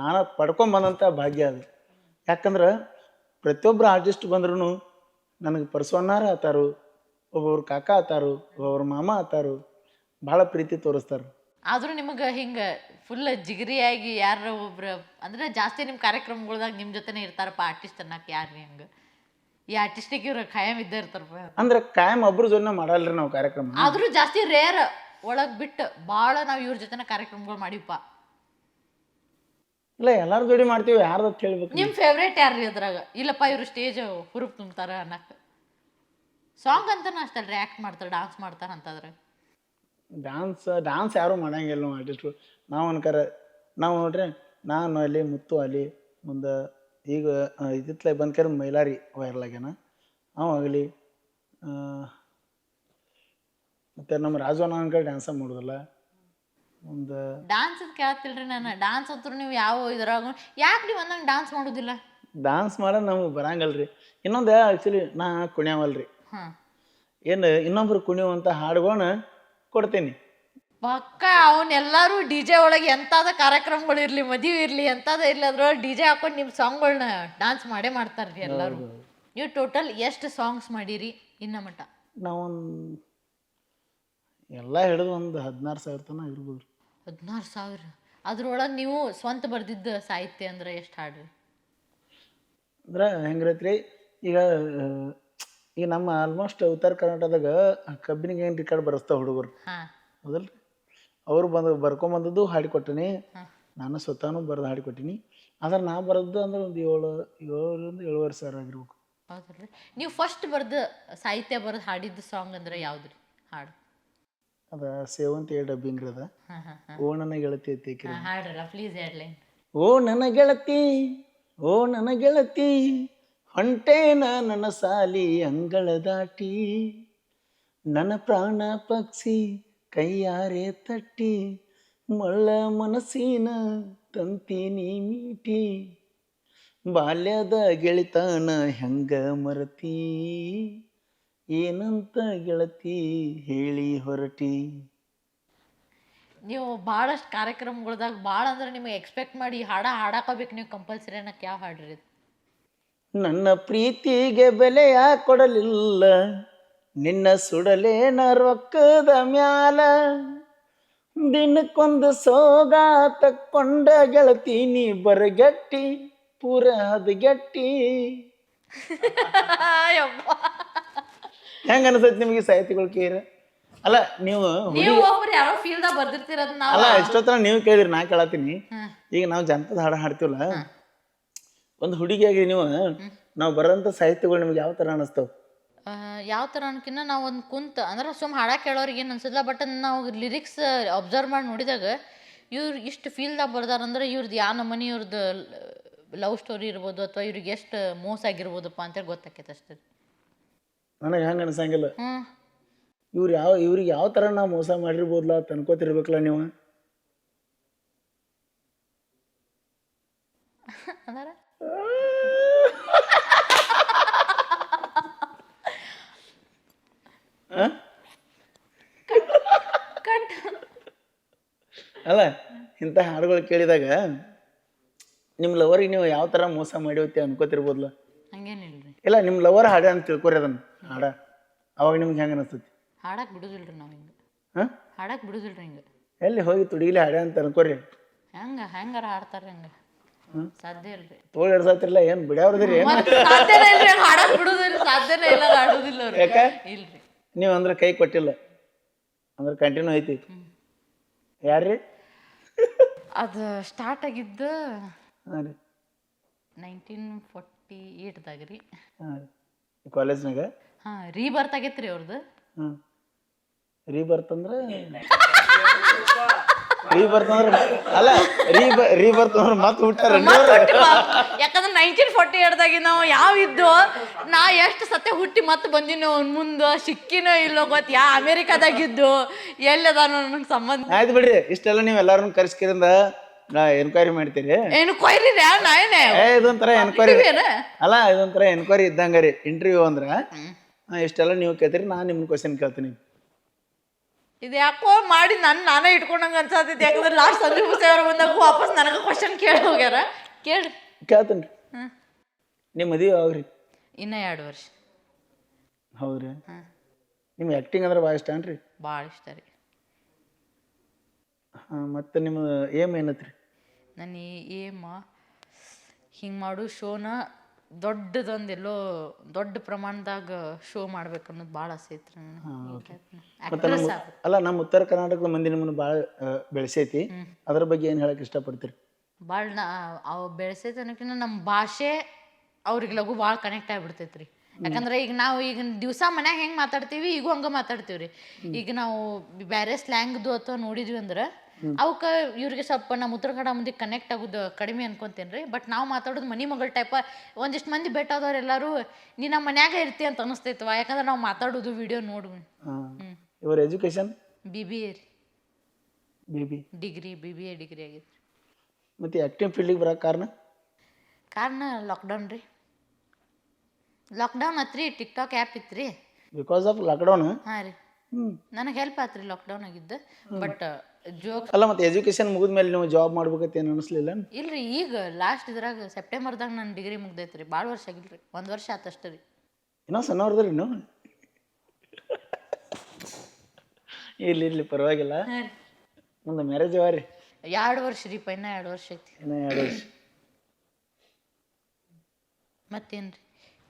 ನಾನು ಪಡ್ಕೊಂಬಂದಂಥ ಭಾಗ್ಯ ಅದು. ಯಾಕಂದ್ರೆ ಪ್ರತಿಯೊಬ್ಬರು ಆರ್ಟಿಸ್ಟ್ ಬಂದ್ರೂ ನನಗೆ ಪರ್ಸವನ್ನಾರ ಆತಾರು, ಒಬ್ಬೊಬ್ರು ಕಾಕ ಆತಾರು, ಒಬ್ಬೊಬ್ರು ಮಾಮ ಆತಾರು ಭಾಳ ಪ್ರೀತಿ ತೋರಿಸ್ತಾರೆ. ಆದ್ರೂ ನಿಮಗೆ ಹಿಂಗೆ ಫುಲ್ ಜಿಗರಿಯಾಗಿ ಯಾರ ಒಬ್ರ ಅಂದ್ರೆ ಜಾಸ್ತಿ ನಿಮ್ಮ ಕಾರ್ಯಕ್ರಮಗಳ್ದಾಗ ನಿಮ್ಮ ಜೊತೆನೆ ಇರ್ತಾರಪ್ಪ ಆರ್ಟಿಸ್ಟ್ ಅನ್ನಕ್ಕೆ ಯಾರು ಹಂಗೆ? ಈ ಆರ್ಟಿಸ್ಟಿಗೆ ಇವ್ರು ಖಾಯಂ ಇದ್ದೇ ಇರ್ತಾರಪ್ಪ. ಅಂದ್ರೆ ಕಾಯಂ ಒಬ್ರ ಜೊತೆ ಮಾಡಲ್ರಿ ನಾವು ಕಾರ್ಯಕ್ರಮ? ಆದ್ರೂ ಜಾಸ್ತಿ ರೇರ್ ಒಳಗೆ ಬಿಟ್ಟು ಭಾಳ ನಾವು ಇವ್ರ ಜೊತೆನ ಕಾರ್ಯಕ್ರಮಗಳು ಮಾಡಿವಪ್ಪ ಇಲ್ಲ ಎಲ್ಲಾರ ಜೋಡಿ ಮಾಡ್ತೀವಿ ಯಾರ್ದು ಹೇಳ್ಬೇಕು ನಿಮ್ಮ ಫೇವ್ರೇಟ್ ಯಾರ್ರಿ ಅದ್ರಾಗ? ಇಲ್ಲಪ್ಪ ಇವರು ಸ್ಟೇಜ್ ಹುರುಪ್ ತುಂಬ್ತಾರ ಅನ್ನಕ್ಕೆ ಸಾಂಗ್ ಅಂತ ಅಷ್ಟಲ್ರಿ ಆ್ಯಕ್ಟ್ ಮಾಡ್ತಾರೆ ಡಾನ್ಸ್ ಮಾಡ್ತಾರೆ ಅಂತಂದ್ರೆ ಡ್ಯಾನ್ಸ್ ಡ್ಯಾನ್ಸ್ ಯಾರೂ ಮಾಡಂಗಿಲ್ಲ ನಾವು ಆರ್ಟಿಸ್ಟ್ರು ನಾವು ಅನ್ಕರ ನಾವು ನೋಡ್ರಿ ನಾನು ಅಲ್ಲಿ ಮುತ್ತು ಅಲ್ಲಿ ಮುಂದೆ ಈಗ ಇದಿತ್ಲೆ ಬಂದ್ಕರ ಮೈಲಾರಿ ವೈರಲ್ ಆಗ್ಯಾನ ಅವ ಆಗಲಿ ಮತ್ತು ನಮ್ಮ ರಾಜವನ ಅನ್ಕರ್ ಡ್ಯಾನ್ಸ ಮಾಡೋದಿಲ್ಲ. ಒಂದು ಡಾನ್ಸ್ ಅಂತ ಕೇಳ್ತಿಲ್ರಿ ನಾನು. ಡಾನ್ಸ್ ಅಂತೂ ನೀವು ಯಾವ ಇದ್ರಾಗ ಯಾಕೆ ನೀವು ಅಂದಂಗೆ ಡಾನ್ಸ್ ಮಾಡೋದಿಲ್ಲ? ಡ್ಯಾನ್ಸ್ ಮಾಡೋದು ನಮಗೆ ಬರಂಗಲ್ರಿ. ಇನ್ನೊಂದು ಆ್ಯಕ್ಚುಲಿ ನಾ ಕುಣಿಯವಲ್ರಿ. ಹಾಂ. ಏನು ಇನ್ನೊಬ್ರು ಕುಣಿಯುವಂಥ ಹಾಡುಗಳನ್ನ ಕೊಡ್ತೀನಿ. ಪಕ್ಕ ಅವನ್ನೆಲ್ಲರೂ ಡಿ ಜೆ ಒಳಗೆ ಎಂತಾದ ಕಾರ್ಯಕ್ರಮಗಳು ಇರ್ಲಿ ಮದುವೆ ಇರ್ಲಿ ಎಂತಾದ ಇರ್ಲಿ ಅದ್ರೊಳಗೆ ಡಿ ಜೆ ಹಾಕೊಂಡು ನಿಮ್ಮ ಸಾಂಗ್ಗಳನ್ನ ಡಾನ್ಸ್ ಮಾಡೇ ಮಾಡ್ತಾರ್ರಿ ಎಲ್ಲರೂ. ನೀವು ಟೋಟಲ್ ಎಷ್ಟು ಸಾಂಗ್ಸ್ ಮಾಡಿರಿ ಇನ್ನ ಮಟ್ಟ? ನಾವೊಂದು ಎಲ್ಲ ಹಿಡಿದು ಒಂದು ಹದಿನಾರು ಸಾವಿರ ತನಕ ಇರ್ಬೋದು ರೀ ಹದಿನಾರು ಸಾವಿರ. ಅದ್ರೊಳಗೆ ನೀವು ಸ್ವಂತ ಬರೆದಿದ್ದ ಸಾಹಿತ್ಯ ಅಂದ್ರೆ ಎಷ್ಟು ಹಾಡ್ರಿ? ಅಂದ್ರೆ ಹೆಂಗಿರತ್ರಿ ಈಗ ಈಗ ನಮ್ಮ ಆಲ್ಮೋಸ್ಟ್ ಉತ್ತರ ಕರ್ನಾಟಕದಾಗ ಕಬ್ಬಿನಿಗೆ ಏನು ರಿಕಾರ್ಡ್ ಬರೆಸ್ತಾವ ಹುಡುಗರು? ಹೌದಲ್ ಹೌದಲ್ರಿ ಅವರು ಬಂದು ಬರ್ಕೊಂಬಂದದ್ದು ಹಾಡಿಕೊಟ್ಟಿನಿ ನಾನು ಸ್ವತಃನು ಬರೆದು ಹಾಡಿಕೊಟ್ಟಿನಿ ಆದ್ರೆ ನಾ ಬರೆದ್ದು ಅಂದ್ರೆ ಒಂದು ಏಳು ಏಳರಿಂದ ಏಳುವರೆ ಸಾವಿರ ಆಗಿರ್ಬೇಕು. ಹೌದಲ್ರಿ ನೀವು ಫಸ್ಟ್ ಬರ್ದ ಸಾಹಿತ್ಯ ಬರೆದು ಹಾಡಿದ್ದು ಸಾಂಗ್ ಅಂದ್ರೆ ಯಾವ್ದ್ರಿ? ಹಾಡು. ಅದ ಸೇವಂತಿ ಡಬ್ಬಿಂಗ್ ಅದ. ಹಾ ಹಾಂ ಹಾಂ. ಓ ನನ್ನ ಗೆಳತಿ ಐತಿ ಹಾಡ್ರಲ್ಲ ಪ್ಲೀಸ್ ಓ ನನ್ನ ಗೆಳತಿ ಓ ನನ್ನ ಗೆಳತಿ ಹೊಂಟೇನ ನನ್ನ ಸಾಲಿ ಅಂಗಳ ದಾಟಿ, ನನ್ನ ಪ್ರಾಣ ಪಕ್ಷಿ ಕೈಯಾರೆ ತಟ್ಟಿ, ಮಳ್ಳ ಮನಸ್ಸಿನ ತಂತೀನಿ ಮೀಟಿ, ಬಾಲ್ಯದ ಗೆಳಿತನ ಹೆಂಗ ಮರತಿ, ಏನಂತ ಗೆಳತಿ ಹೇಳಿ ಹೊರಟಿ ನೀವು ಭಾಳಷ್ಟು ಕಾರ್ಯಕ್ರಮಗಳ್ದಾಗ ಭಾಳ ಅಂದ್ರೆ ನಿಮಗೆ ಎಕ್ಸ್ಪೆಕ್ಟ್ ಮಾಡಿ ಹಾಡ ಹಾಡಾಕೋಬೇಕು ನೀವು ಕಂಪಲ್ಸರಿ ಅನ್ನಕ್ಕೆ ಯಾವ ಹಾಡ್ರಿ? ನನ್ನ ಪ್ರೀತಿಗೆ ಬೆಲೆಯ ಕೊಡಲಿಲ್ಲ ನಿನ್ನ ಸುಡಲೇನ ರೊಕ್ಕದ ಮ್ಯಾಲ? ದಿನಕ್ಕೊಂದು ಸೋಗ ತಕ್ಕೊಂಡ ಗೆಳತೀನಿ ಬರಗಟ್ಟಿ ಪೂರ ಹದಗೆಟ್ಟಿ ಯವ್ವ. ಹೆಂಗ ಅನ್ಸತ್ ನಿಮಗೆ ಸಾಹಿತಿಗಳು ಕೇರ? ಅಲ್ಲ ನಾವು ಅಲ್ಲ ಎಷ್ಟೊತ್ತರ ನೀವು ಕೇಳಿದ್ರಿ ನಾ ಕೇಳತ್ತೀನಿ. ಈಗ ನಾವು ಜನಪದ ಹಾಡು ಹಾಡ್ತೀವಲ್ಲ ಒಂದು ಹುಡುಗಿಯಾಗಿ ನೀವು ನಾವು ಬರೋಂಥ ಸಾಹಿತ್ಯಗಳು ನಿಮ್ಗೆ ಯಾವ ಥರ ಅನ್ನಿಸ್ತಾವ ಯಾವ ಥರ ಅನ್ಕಿನ್ನ ನಾವು ಒಂದು ಕುಂತ ಅಂದ್ರೆ ಸುಮ್ ಹಾಡ ಕೇಳೋರಿಗೆ ಏನು ಅನ್ಸಲ್ಲ ಬಟ್ ನಾವು ಲಿರಿಕ್ಸ್ ಅಬ್ಸರ್ವ್ ಮಾಡಿ ನೋಡಿದಾಗ ಇವ್ರು ಇಷ್ಟು ಫೀಲ್ದಾಗ ಬರ್ದಾರಂದ್ರೆ ಇವ್ರದ್ದು ಯಾವ ನಮನಿ ಇವ್ರದ್ದು ಲವ್ ಸ್ಟೋರಿ ಇರ್ಬೋದು ಅಥವಾ ಇವ್ರಿಗೆ ಎಷ್ಟು ಮೋಸ ಆಗಿರ್ಬೋದಪ್ಪ ಅಂತೇಳಿ ಗೊತ್ತಾಕೈತೆ ಅಷ್ಟೇ. ನನಗೆ ಹಂಗೆ ಅನ್ಸಂಗಿಲ್ಲ. ಇವ್ರು ಯಾವ ಇವ್ರಿಗೆ ಯಾವ ಥರ ನಾವು ಮೋಸ ಮಾಡಿರ್ಬೋದಲ್ಲ ಅಂತ ಅನ್ಕೋತಿರ್ಬೇಕಲ್ಲ ನೀವು? ಅದಾರ? ಅಲ್ಲ ಇಂಥ ಹಾಡುಗಳು ಕೇಳಿದಾಗ ನಿಮ್ಮ ಲವರಿಗೆ ನೀವು ಯಾವ ಥರ ಮೋಸ ಮಾಡಿವತ್ತೆ ಅನ್ಕೋತಿರ್ಬೋದಲ್ಲ ಹಂಗೇನಿಲ್ರಿ ಇಲ್ಲ ನಿಮ್ಮ ಲವರ್ ಹಾಡ ಅಂತ ತಿಳ್ಕೊರಿ ಅದನ್ನ ಹಾಡ. ಅವಾಗ ನಿಮ್ಗೆ ಹೆಂಗೆ ಅನಿಸ್ತೈತಿ? ಹಾಡಕ್ ಬಿಡುದಿಲ್ರಿ ನಾವು ಹಿಂಗೆ. ಹಾಂ? ಹಾಡಕ್ ಬಿಡುದಿಲ್ರಿ ಹಿಂಗೆ. ಎಲ್ಲಿ ಹೋಗಿ ತುಡಿಲಿ ಹಾಡ ಅಂತ ಅನ್ಕೋರಿ. ಹೆಂಗ ಹೆಂಗಾರ ಹಾಡ್ತಾರ ಹಂಗ. ಸಾಧ್ಯ ಇಲ್ರಿ. ತೋಳ್ ಎಡ್ಸತ್ತಿರಲ್ಲ ಏನು ಬಿಡ್ಯಾವ್ರದ್ರಿ ಏನು ಮತ್ತ್ ಸಾಧ್ಯನೇ ಇಲ್ರಿ ಹಾಡಕ್ ಬಿಡುದಿಲ್ಲ ಸಾಧ್ಯನೇ ಇಲ್ಲ ಆಡೋದಿಲ್ಲ ಅವ್ರು ಯಾಕೆ? ಇಲ್ರಿ. ನೀವು ಅಂದ್ರೆ ಕೈ ಕೊಟ್ಟಿಲ್ಲ. ಅಂದ್ರೆ ಕಂಟಿನ್ಯೂ ಐತಿ ಯಾರ್ರಿ ಅದು ಸ್ಟಾರ್ಟ್ ಆಗಿದ್ದು ಹಾಂ ರೀ. ನೈನ್ಟೀನ್ ಫೋರ್ಟಿ ಏಟ್ದಾಗ ರೀ. ಹಾಂ ರೀ. ಕಾಲೇಜ್ನಾಗ ಹಾಂ ರೀ ಬರ್ತ್ ರೀ ಅವ್ರದ್ದು ಹಾಂ ರೀ ಬರ್ತಂದ್ರೆ ರೀ ಬರ್ತಂದ್ರ ಅಲ್ಲ ರೀ ಬ ರೀ ಮತ್ತ ಮತ್ತೆ ಹುಟ್ಟಾರ ಯಾಕಂದ್ರೆ ನೈನ್ಟೀನ್ ಫೋರ್ಟಿ ಏಟ್ದಾಗಿ ನಾವು ಯಾವ ಇದ್ದು ನಾ ಎಷ್ಟು ಸತ್ಯ ಹುಟ್ಟಿ ಮತ್ತೆ ಬಂದಿನೋ ಅವ್ನ ಮುಂದೆ ಸಿಕ್ಕಿನೋ ಇಲ್ಲೋ ಗೊತ್ತ ಯಾ ಅಮೇರಿಕಾದಾಗಿದ್ದು ಎಲ್ಲದ ನನಗೆ ಸಂಬಂಧ. ಆಯ್ತು ಬಿಡ್ರಿ ಇಷ್ಟೆಲ್ಲ ನೀವು ಎಲ್ಲಾರು ಕರ್ಸ್ಕಿರಿಂದ ನಾ ಎನ್ಕ್ವೈರಿ ಮಾಡ್ತೀರಿ. ಏನು ಕೊಯ್ರಿ ರೀ ನಾ ಏನೇ? ಏ ಇದೊಂಥರ ಎನ್ಕ್ವೈರಿ ಅಲ್ಲ ಇದೊಂಥರ ಎನ್ಕ್ವೈರಿ ಇದ್ದಂಗ ರೀ ಇಂಟರ್ವ್ಯೂ ಅಂದ್ರೆ. ಇಷ್ಟೆಲ್ಲ ನೀವು ಕೇಳ್ತೀರಿ ನಾನು ನಿಮ್ಗೆ ಕ್ವಶನ್ ಕೇಳ್ತೀನಿ. ಇದು ಯಾಕೋ ಮಾಡಿ ನನ್ನ ನಾನೇ ಇಟ್ಕೊಂಡಂಗೆ ಅನ್ಸತ್ತೈತೆ ಯಾಕಂದ್ರೆ ಲಾಸ್ಟ್ ಸಂಜೆ ಸೇವರ ಅವ್ರು ಬಂದಾಗ ವಾಪಸ್ ನನಗೆ ಕ್ವಶನ್ ಕೇಳಿ ಹೋಗ್ಯಾರ. ಕೇಳಿ. ಕೇಳ್ತೀನಿ ಹ್ಮ್. ನಿಮ್ಮ ಮದುವೆ ಯಾವಾಗ್ರಿ? ಇನ್ನ ಎರಡು ವರ್ಷ. ಹೌದ್ರಿ. ಹಾಂ. ನಿಮ್ಮ ಆ್ಯಕ್ಟಿಂಗ್ ಅಂದ್ರೆ ಭಾಳ ಇಷ್ಟ ಅನ್ರಿ ಭಾಳ ಇಷ್ಟ ರೀ. ಹಾಂ ಮತ್ತು ನಿಮ್ಮ ಏಮ್ ಏನತ್ರಿ? ನನ್ನ ಏಮ ಹಿಂಗೆ ಮಾಡು ಶೋನ ದೊಡ್ಡದೊಂದು ಎಲ್ಲೋ ದೊಡ್ಡ ಪ್ರಮಾಣದಾಗ ಶೋ ಮಾಡ್ಬೇಕು ಅನ್ನೋದು ಭಾಳ ಆಸೆ ಐತ್ರಿ ಅಲ್ಲ ನಮ್ಮ ಉತ್ತರ ಕರ್ನಾಟಕದ ಮಂದಿ ನಿಮ್ಮನ್ನು ಭಾಳ ಬೆಳೆಸೈತಿ. ಅದ್ರ ಬಗ್ಗೆ ಏನು ಹೇಳಕ್ಕೆ ಇಷ್ಟಪಡ್ತೀರಿ? ಭಾಳ ನಾ ಅವು ಬೆಳೆಸೈತೆ ಅನ್ನೋಕ್ಕಿಂತ ನಮ್ಮ ಭಾಷೆ ಅವ್ರಿಗೆ ಲಘು ಭಾಳ ಕನೆಕ್ಟ್ ಆಗ್ಬಿಡ್ತೈತ್ರಿ. ಯಾಕಂದ್ರೆ ಈಗ ನಾವು ಈಗ ದಿವಸ ಮನ್ಯಾಗ ಹೆಂಗೆ ಮಾತಾಡ್ತೀವಿ ಈಗೂ ಹಂಗೆ ಮಾತಾಡ್ತೀವಿ ರೀ ಈಗ ನಾವು ಬೇರೆ ಸ್ಲ್ಯಾಂಗ್ದು ಅಥವಾ ನೋಡಿದ್ವಿ ಅಂದ್ರೆ ಅವಕ್ಕೆ ಇವ್ರಿಗೆ ಸ್ವಲ್ಪ ನಮ್ಮ ಉತ್ತರ ಕನ್ನಡ ಮಂದಿ ಕನೆಕ್ಟ್ ಆಗೋದು ಕಡಿಮೆ ಅನ್ಕೊಂತೇನೆ ರೀ ಬಟ್ ನಾವು ಮಾತಾಡೋದು ಮನಿ ಮಗಳ ಟೈಪ ಒಂದಿಷ್ಟು ಮಂದಿ ಬೆಟ್ಟಾದವ್ರು ಎಲ್ಲರೂ ನೀ ನಮ್ಮ ಮನ್ಯಾಗ ಇರ್ತಿ ಅಂತ ಅನಿಸ್ತೈತವ ಯಾಕಂದ್ರೆ ನಾವು ಮಾತಾಡೋದು ವಿಡಿಯೋ ನೋಡು ಇವ್ರ ಎಜುಕೇಷನ್ ಬಿ ಬಿ ಎ ರೀ. B B degree B B A degree ಆಗೈತೆ ಮತ್ತೆ ಆ್ಯಕ್ಟಿವ್ ಫೀಲ್ಡಿಗೆ ಬರೋಕೆ ಕಾರಣ? ಕಾರಣ ಲಾಕ್ಡೌನ್ ರೀ. ಲಾಕ್ಡೌನ್ ಆತ್ರಿ ಟಿಕ್ಟಾಕ್ ಆ್ಯಪ್ ಇತ್ತು ರೀ ಬಿಕಾಸ್ ಆಫ್ ಲಾಕ್ಡೌನ್ ಹಾಂ ರೀ. ನನಗೆ ಹೆಲ್ಪ್ ಆತ್ರಿ ಲಾಕ್ಡೌನ್ ಆಗಿದ್ದು ಬಟ್ ಜೋಕ್ ಅಲ್ಲ ಮತ್ತೆ ಎಜುಕೇಶನ್ ಮುಗಿದ್ಮೇಲೆ ನೀವು ಜಾಬ್ ಮಾಡ್ಬೇಕಂತ ಏನು ಅನಿಸ್ಲಿಲ್ಲ ಇಲ್ರಿ ಈಗ ಲಾಸ್ಟ್ ಇದ್ರಾಗ ಸೆಪ್ಟೆಂಬರ್ದಾಗ ನನ್ನ ಡಿಗ್ರಿ ಮುಗ್ದೈತ್ರಿ ಭಾಳ ವರ್ಷ ಆಗಿಲ್ರಿ ಒಂದು ವರ್ಷ ಆತಷ್ಟ ರೀ. ಇನ್ನೂ ಸಣ್ಣವ್ರದ್ರಿ ನೀವು ಇಲ್ಲಿ ಇಲ್ಲಿ ಪರವಾಗಿಲ್ಲ. ಒಂದು ಮ್ಯಾರೇಜ್ ಅವ ರೀ. ಎರಡು ವರ್ಷ ರೀ ಪೈನ ಎರಡು ವರ್ಷ ಐತಿ. ಇನ್ನೂ ಎರಡು ವರ್ಷ. ಮತ್ತೇನ್ರಿ?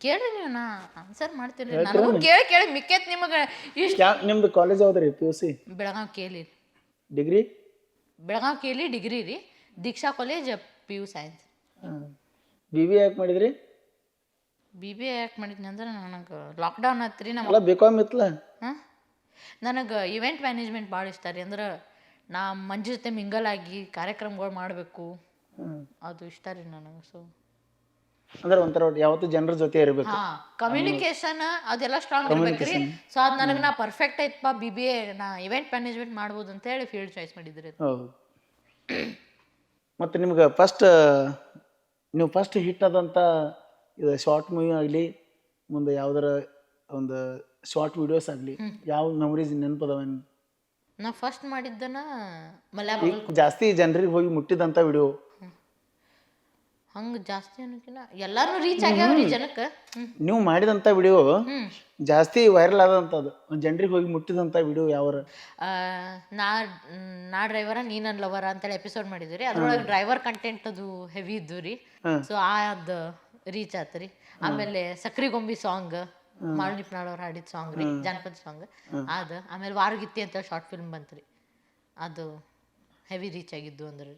ಕೇಳ್ರಿ ನೀವು ನಾ ಆನ್ಸರ್ ಮಾಡ್ತೀನಿ. ನನಗೂ ಕೇಳಿ ಕೇಳಿ ಮಿಕ್ಕೇತ್ ನಿಮಗೆ. ಇಷ್ಟು ಯಾ ನಿಮ್ದು ಕಾಲೇಜ್ ಯಾವ್ದು ರೀ ಪಿ ಯು ಸಿ ಬೆಳಗಾವ್ ಕೇಳಿ. ಡಿಗ್ರಿ ಬೆಳಗಾವ್ ಕೇಳಿ ಡಿಗ್ರಿ ರೀ. Deeksha college P U science B B ಯಾಕೆ ಮಾಡಿದ್ರಿ? ಬಿ ಬಿ ಎ ಯಾಕೆ ಮಾಡಿದ್ನಿ ಅಂದ್ರೆ ನನಗೆ ಲಾಕ್ಡೌನ್ ಡೌನ್ ನಮ್ಮ ಅಲ್ಲ ಬಿ ಕಾಮ್ ಇತ್ತಲ್ಲ ಹಾಂ? ನನಗೆ ಇವೆಂಟ್ ಮ್ಯಾನೇಜ್ಮೆಂಟ್ ಭಾಳ ಇಷ್ಟ ರೀ. ಅಂದ್ರೆ ನಾ ಮಂಜು ಜೊತೆ ಮಿಂಗಲ್ ಆಗಿ ಕಾರ್ಯಕ್ರಮಗಳು ಮಾಡಬೇಕು. ಹ್ಮ್. ಅದು ಇಷ್ಟ ರೀ ನನಗೆ ಸೊ ಅಂದ್ರೆ ಒಂಥರ ಯಾವತ್ತು ಯಾವತ್ತೂ ಜನರ ಜೊತೆ ಇರಬೇಕು. ಕಮ್ಯುನಿಕೇಶನ್ ಅದೆಲ್ಲ ಸ್ಟ್ರಾಂಗ್ ಇರ್ಬೇಕ್ರಿ ಸೊ ಅದ್ ನನಗೆ ನಾ ಪರ್ಫೆಕ್ಟ್ ಐತಪ್ಪ ಬಿ ಬಿ ಎ ನಾ ಇವೆಂಟ್ ಮ್ಯಾನೇಜ್ಮೆಂಟ್ ಮಾಡ್ಬೋದು ಅಂತ ಹೇಳಿ ಫೀಲ್ಡ್ ಚಾಯ್ಸ್ ಮಾಡಿದ್ರಿ ಹೌದು. ಮತ್ತು ನಿಮ್ಗೆ ಫಸ್ಟ್ ನೀವು ಫಸ್ಟ್ ಹಿಟ್ ಆದಂಥ ಇದು ಶಾರ್ಟ್ ಮೂವಿ ಆಗಲಿ ಮುಂದೆ ಯಾವ್ದಾರ ಒಂದು ಶಾರ್ಟ್ ವಿಡಿಯೋಸ್ ಆಗಲಿ ಯಾವ ಮೆಮೊರೀಸ್ ನೆನಪದವೇನು ನಾ ಫಸ್ಟ್ ಮಾಡಿದ್ದನ್ನ ಮಲಯಾಳಂ. ಜಾಸ್ತಿ ಜನರಿಗೆ ಹೋಗಿ ಮುಟ್ಟಿದಂಥ ವಿಡಿಯೋ ಹಂಗೆ ಜಾಸ್ತಿ ಅನ್ನೋಕಿನ ಎಲ್ಲಾರು ರೀಚ್ ಆಗ್ಯಾವ್ರಿ ಜನಕ್ಕೆ. ನೀವು ಮಾಡಿದಂತ ವಿಡಿಯೋ ಜಾಸ್ತಿ ವೈರಲ್ ಆದಂಥದ್ದು ಜನರಿಗೆ ಹೋಗಿ ಮುಟ್ಟಿದಂತ ವಿಡಿಯೋ ಯಾವ ನಾ ನಾ ಡ್ರೈವರ ನೀ ನನ್ನ ಲವರ ಅಂತೇಳಿ ಎಪಿಸೋಡ್ ಮಾಡಿದ್ವಿ ಅದ್ರೊಳಗೆ ಡ್ರೈವರ್ ಕಂಟೆಂಟ್ ಅದು ಹೆವಿ ಇದ್ದು ರೀ. ಸೊ ಅದು ರೀಚ್ ಆತು ರೀ. ಆಮೇಲೆ ಸಕ್ರಿ ಗೊಂಬಿ ಸಾಂಗ್ ಮಾಳನಿಪ್ನಾಳ್ ಅವ್ರು ಹಾಡಿದ ಸಾಂಗ್ ರೀ ಜಾನಪದ ಸಾಂಗ್ ಅದು ಆಮೇಲೆ ವಾರಗಿತ್ತಿ ಅಂತ ಶಾರ್ಟ್ ಫಿಲ್ಮ್ ಬಂತು ರೀ. ಅದು ಹೆವಿ ರೀಚ್ ಆಗಿದ್ದು ಅಂದ್ರೆ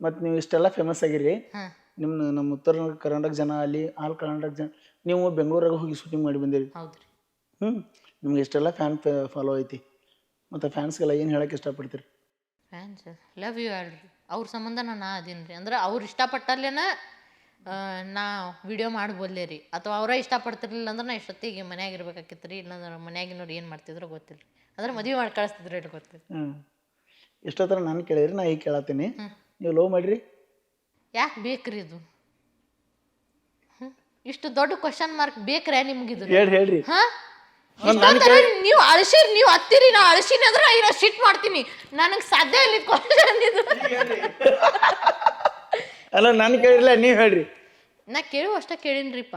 ಮತ್ತು ನೀವು ಇಷ್ಟೆಲ್ಲ ಫೇಮಸ್ ಆಗಿರಿ ಹಾಂ. ನಿಮ್ಮ ನಮ್ಮ ಉತ್ತರ ಕರ್ನಾಟಕ ಜನ ಅಲ್ಲಿ ಆಲ್ ಕರ್ನಾಟಕ ಜನ ನೀವು ಬೆಂಗಳೂರಾಗ ಹೋಗಿ ಶೂಟಿಂಗ್ ಮಾಡಿ ಬಂದಿರಿ. ಹೌದು ರೀ ಹ್ಞೂ ನಿಮ್ಗೆ ಇಷ್ಟೆಲ್ಲ ಫ್ಯಾನ್ ಫಾಲೋ ಐತಿ. ಮತ್ತು ಫ್ಯಾನ್ಸ್ಗೆಲ್ಲ ಏನು ಹೇಳಕ್ಕೆ ಇಷ್ಟಪಡ್ತೀರಿ? ಫ್ಯಾನ್ಸ್ ಲವ್ ಯು ಆಲ್ ಅವ್ರ ಸಂಬಂಧ ನಾ ಅದೀನಿ ರೀ ಅಂದ್ರೆ ಅವ್ರು ಇಷ್ಟಪಟ್ಟಲ್ಲೇನ ಆ, ನಾ ವಿಡಿಯೋ ಮಾಡ್ಬೋದ್ಲೆ ರೀ. ಅಥವಾ ಅವರ ಇಷ್ಟಪಡ್ತಿರ್ಲಿಲ್ಲ ಅಂದ್ರೆ ನಾ ಇಷ್ಟೊತ್ತಿಗೆ ಮನ್ಯಾಗ ಇರ್ಬೇಕಾಗಿತ್ತು ರೀ ಇಲ್ಲಾಂದ್ರೆ ಮನ್ಯಾಗಿನವ್ರು ಏನು ಮಾಡ್ತಿದ್ರು ಗೊತ್ತಿಲ್ಲ ರೀ ಅಂದ್ರೆ ಮದುವೆ ಮಾಡಿ ಕಳಿಸ್ತಿದ್ರು ಹೇಳಿ ಗೊತ್ತಿಲ್ಲ ಹ್ಞೂ ಇಷ್ಟೊತ್ತರ ನಾನು ಕೇಳಿದ್ರಿ ನಾ ಈಗ ಕೇಳತ್ತೀನಿ. ನೀವು ಲವ್ ಮಾಡಿರಿ? ಯಾಕೆ ಬೇಕ್ರಿ ಇದು? ಹ್ಮ್? ಇಷ್ಟು ದೊಡ್ಡ ಕ್ವಶನ್ ಮಾರ್ಕ್ ಬೇಕ್ರೆ ಇದು ಹೇಳಿ ಹೇಳ್ರಿ. ಹಾ? ಇಷ್ಟೊತ್ತರ ನೀವು ಅಳಸಿರಿ ನೀವು ಹತ್ತಿರಿ ನಾ ಅಳಸಿನ ಅಂದ್ರೆ ಸಿಟ್ ಮಾಡ್ತೀನಿ. ನನಗೆ ಸಾಧ್ಯ ಇಲ್ಲ ಕ್ವಶನ್ ಇದು. ಅಲ್ಲ ನಾನು ಕೇಳಿಲ್ಲ ನೀವು ಹೇಳ್ರಿ. ನಾ ಕೇಳುವ ಅಷ್ಟ ಕೇಳಿನ್ರಿಪ್ಪ.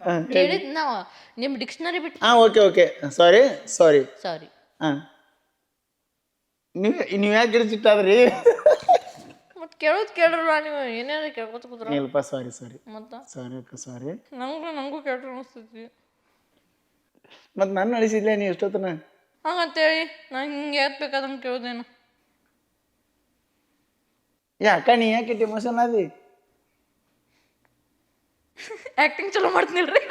ಹಾಂ ಕೇಳಿದ್ ನಾವು ನಿಮ್ಮ ಡಿಕ್ಷನರಿ ಬಿಟ್ಟು ಹಾಂ ಓಕೆ ಓಕೆ ಸಾರಿ ಸಾರಿ ಸಾರಿ ಹಾಂ. ನೀವು ನೀವು ಯಾಕೆ ಗಿಡಚಿಟ್ಟಾದ್ರಿ ಕೇಳೋದು ಕೇಳ್ರಲ್ಲ ನೀವು ಏನೇನು ಕೇಳ್ಕೊತ ಕೂತ್ರ? ಇಲ್ಲಪ್ಪ ಸಾರಿ ಸಾರಿ ಮತ್ತ? ಸಾರಿ ಅಕ್ಕ ಸಾರಿ ನಂಗೂ ನಂಗೂ ಕೇಳ್ರಿ ಅನಿಸ್ತೈತಿ. ಮತ್ತೆ ನಾನು ನಡೆಸಿದ್ಲೆ ನೀ ಎಷ್ಟೊತ್ತನ? ಹಂಗಂತೇಳಿ ನಾ ಹಿಂಗೆ ಯಾಕೆ ಬೇಕಾದಂಗೆ ಕೇಳ್ದೇನು. ಯಾಕ ನೀ ಯಾಕೆ ಎಮೋಷನ್ ಆದಿ? ಆ್ಯಕ್ಟಿಂಗ್ ಚಲೋ ಮಾಡ್ತೀನಿಲ್ರಿ.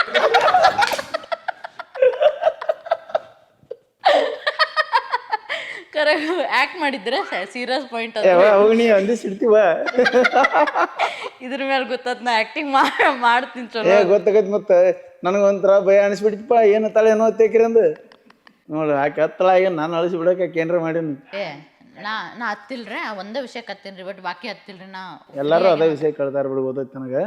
ಕರೆ ಆ್ಯಕ್ಟ್ ಮಾಡಿದ್ರೆ ಸೀರಿಯಸ್ ಪಾಯಿಂಟ್ ಅದು. ಯಾವ ಹೋಗಿ ನೀ ಒಂದೇ ಸಿಡ್ತೀವ ಇದ್ರ ಮೇಲೆ ಗೊತ್ತಾತ್ ನಾ ಆ್ಯಕ್ಟಿಂಗ್ ಮಾಡ್ತೀನಿ ಏ ಚಲೋ ಗೊತ್ತಾಗೈತಿ ಮತ್ತೆ. ನನಗೆ ಒಂಥರ ಭಯ ಅನಿಸ್ಬಿಟ್ಟಿಪ್ಪ ಏನು ತಲೆ ಏನೋ ತೇಕ್ರಿ ಅಂದು? ನೋಡು ಆಕೆ ಹತ್ತಳ ಈಗ ನಾನು ಅಳಿಸಿ ಬಿಡಕ್ಕೆ ಏನ್ರ ಮಾಡೀನಿ. ಏ ನಾ ನಾ ಹತ್ತಿಲ್ರಿ ಒಂದೇ ವಿಷಯ ಹತ್ತೀನಿ ಬಟ್ ಬಾಕಿ ಹತ್ತಿಲ್ರಿ ನಾ ಎಲ್ಲರೂ ಅದೇ ವಿಷಯ ಕಳ್ತಾರ ಬಿಡು ಗೊತ್ತೈತಿ ನನಗೆ.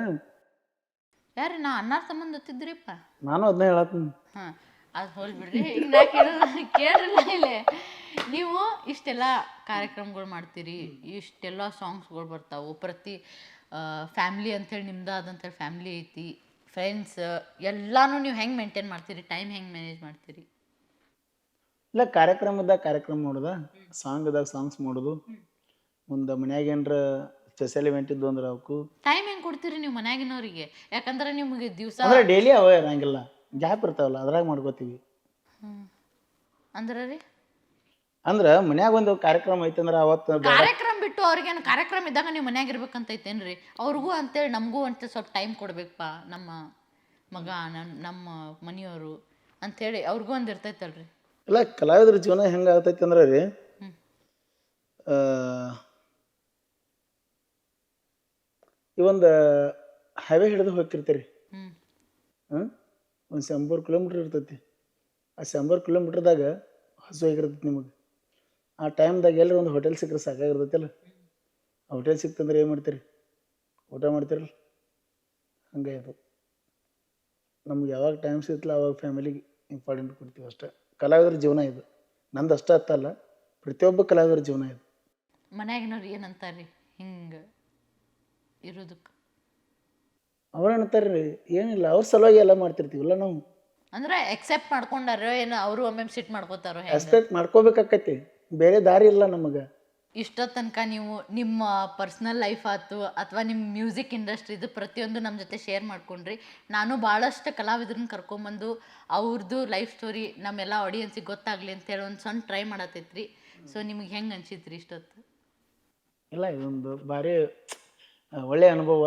ಯಾರು ನಾ ಅನ್ನಾರ ಸಂಬಂಧ ಹತ್ತಿದ್ರಿಪ್ಪ? ನಾನು ಅದನ್ನ ಹೇಳತ್ತೀನಿ. ಹಾಂ. ಅದು ಹೋಲ್ಬಿಡ್ರಿ ಈಗ ನಾ ಕೇಳೋದು ಕೇಳ್ರಿಲ್ಲ ಇಲ್ಲೇ. ನೀವು ಇಷ್ಟೆಲ್ಲ ಕಾರ್ಯಕ್ರಮಗಳು ಮಾಡ್ತೀರಿ ಇಷ್ಟೆಲ್ಲ ಸಾಂಗ್ಸ್ಗಳು ಬರ್ತಾವೆ. ಪ್ರತಿ ಫ್ಯಾಮ್ಲಿ ಅಂಥೇಳಿ ನಿಮ್ದು ಅದಂತೇಳಿ ಫ್ಯಾಮ್ಲಿ ಐತಿ ಫ್ರೆಂಡ್ಸ್ ಎಲ್ಲಾನು ನೀವು ಹೆಂಗೆ ಮೇಂಟೈನ್ ಮಾಡ್ತೀರಿ? ಟೈಮ್ ಹೆಂಗೆ ಮ್ಯಾನೇಜ್ ಮಾಡ್ತೀರಿ? ಇಲ್ಲ ಕಾರ್ಯಕ್ರಮದಾಗ ಕಾರ್ಯಕ್ರಮ ಮಾಡೋದ ಸಾಂಗ್ದಾಗ ಸಾಂಗ್ಸ್ ಮಾಡೋದು. ಮುಂದೆ ಮನ್ಯಾಗ ಏನ್ರ ಸ್ಪೆಷಲ್ ಇವೆಂಟ್ ಇದ್ದು ಅಂದ್ರೆ ಅವಕ್ಕೂ. ಟೈಮ್ ಹೆಂಗೆ ಕೊಡ್ತೀರಿ ನೀವು ಮನ್ಯಾಗಿನವ್ರಿಗೆ? ಯಾಕಂದ್ರೆ ನಿಮಗೆ ದಿವಸ ಅಂದ್ರೆ ಡೈಲಿ ಅವ ಇರಂಗಿಲ್ಲ ಗ್ಯಾಪ್ ಇರ್ತಾವಲ್ಲ ಅದ್ರಾಗ ಮಾಡ್ಕೋತೀವಿ. ಅಂದ್ರೆ ರೀ? ಅಂದ್ರೆ ಮನ್ಯಾಗ ಒಂದು ಕಾರ್ಯಕ್ರಮ ಐತಂದ್ರೆ ಅವತ್ತು ಕಾರ್ಯಕ್ರಮ ಬಿಟ್ಟು ಅವ್ರಿಗೇನು ಕಾರ್ಯಕ್ರಮ ಇದ್ದಾಗ ನೀವು ಮನ್ಯಾಗ ಇರ್ಬೇಕಂತ ಐತೇನ್ರಿ ಅವ್ರಿಗೂ ಅಂತೇಳಿ ನಮಗೂ ಅಂತ ಸ್ವಲ್ಪ ಟೈಮ್ ಕೊಡ್ಬೇಕಪ್ಪ ನಮ್ಮ ಮಗ ನನ್ನ ನಮ್ಮ ಮನೆಯವರು ಅಂಥೇಳಿ ಅವ್ರಿಗೂ ಒಂದು ಇರ್ತೈತಲ್ರಿ? ಇಲ್ಲ ಕಲಾವಿದ್ರ ಜೀವನ ಹೆಂಗ ಆಗ್ತೈತಿ ಅಂದ್ರೆ ರೀ ಹ್ಮ್. ಆ, ಈ ಒಂದು ಹೈವೇ ಹಿಡಿದು ಹೋಗ್ತಿರ್ತೀರಿ. ಹ್ಞೂ ಒಂದು ಶಂಬರ್ ಕಿಲೋಮೀಟ್ರ್ ಇರ್ತೈತಿ. ಆ ಶಂಬರ್ ಕಿಲೋಮೀಟ್ರ್ದಾಗ ಹಸು ಆಗಿರ್ತೈತಿ ನಿಮಗೆ. ಆ ಟೈಮ್ದಾಗ ಎಲ್ಲರೂ ಒಂದು ಹೋಟೆಲ್ ಸಿಕ್ಕರೆ ಸಾಕಾಗಿರ್ತೈತಲ್ಲ. ಆ ಹೋಟೆಲ್ ಸಿಕ್ತಂದ್ರೆ ಏನು ಮಾಡ್ತೀರಿ? ಊಟ ಮಾಡ್ತೀರಲ್ಲ? ಹಂಗೆ ಅದು. ನಮ್ಗೆ ಯಾವಾಗ ಟೈಮ್ ಸಿಗ್ತಲ್ಲ ಅವಾಗ ಫ್ಯಾಮಿಲಿಗೆ ಇಂಪಾರ್ಟೆಂಟ್ ಕೊಡ್ತೀವಿ ಅಷ್ಟೇ. ಕಲಾವಿದರ ಜೀವನ ಇದು. ನಂದು ಅಷ್ಟೇ ಅತ್ತಲ್ಲ ಪ್ರತಿಯೊಬ್ಬ ಕಲಾವಿದರ ಜೀವನ ಇದು. ಮನ್ಯಾಗಿನವ್ರು ಏನಂತಾರೆ ಹಿಂಗೆ ಇರೋದಕ್ಕೆ ಅವ್ರೇನಂತಾರೆ ಏನಿಲ್ಲ ಅವ್ರ ಸಲುವಾಗಿ ಎಲ್ಲ ಮಾಡ್ತಿರ್ತೀವಲ್ಲ ನಾವು. ಅಂದ್ರೆ ಎಕ್ಸೆಪ್ಟ್ ಮಾಡ್ಕೊಂಡಾರ ಏನು ಅವರು ಒಮ್ಮೆ ಸಿಟ್ ಮಾಡ್ಕೋತಾರೋ ಎಕ್ಸ್ಪೆಕ್ಟ್ ಮಾಡ್ಕೋಬೇಕಾಕೈತಿ ಬೇರೆ ದಾರಿ ಇಲ್ಲ ನಮಗೆ. ಇಷ್ಟೋ ತನಕ ನೀವು ನಿಮ್ಮ ಪರ್ಸ್ನಲ್ ಲೈಫ್ ಆಯ್ತು ಅಥವಾ ನಿಮ್ಮ ಮ್ಯೂಸಿಕ್ ಇಂಡಸ್ಟ್ರಿದು ಪ್ರತಿಯೊಂದು ನಮ್ಮ ಜೊತೆ ಶೇರ್ ಮಾಡ್ಕೊಂಡ್ರಿ. ನಾನು ಭಾಳಷ್ಟು ಕಲಾವಿದ್ರನ್ನ ಕರ್ಕೊಂಬಂದು ಅವ್ರದ್ದು ಲೈಫ್ ಸ್ಟೋರಿ ನಮ್ಮೆಲ್ಲ ಆಡಿಯನ್ಸಿಗೆ ಗೊತ್ತಾಗಲಿ ಅಂತೇಳಿ ಒಂದು ಸಣ್ಣ ಟ್ರೈ ಮಾಡತ್ತೈತ್ರಿ ಸೊ ನಿಮ್ಗೆ ಹೆಂಗೆ ಅನ್ಸಿತ್ರಿ ಇಷ್ಟೊತ್ತು? ಇಲ್ಲ ಇದೊಂದು ಭಾರಿ ಒಳ್ಳೆಯ ಅನುಭವ.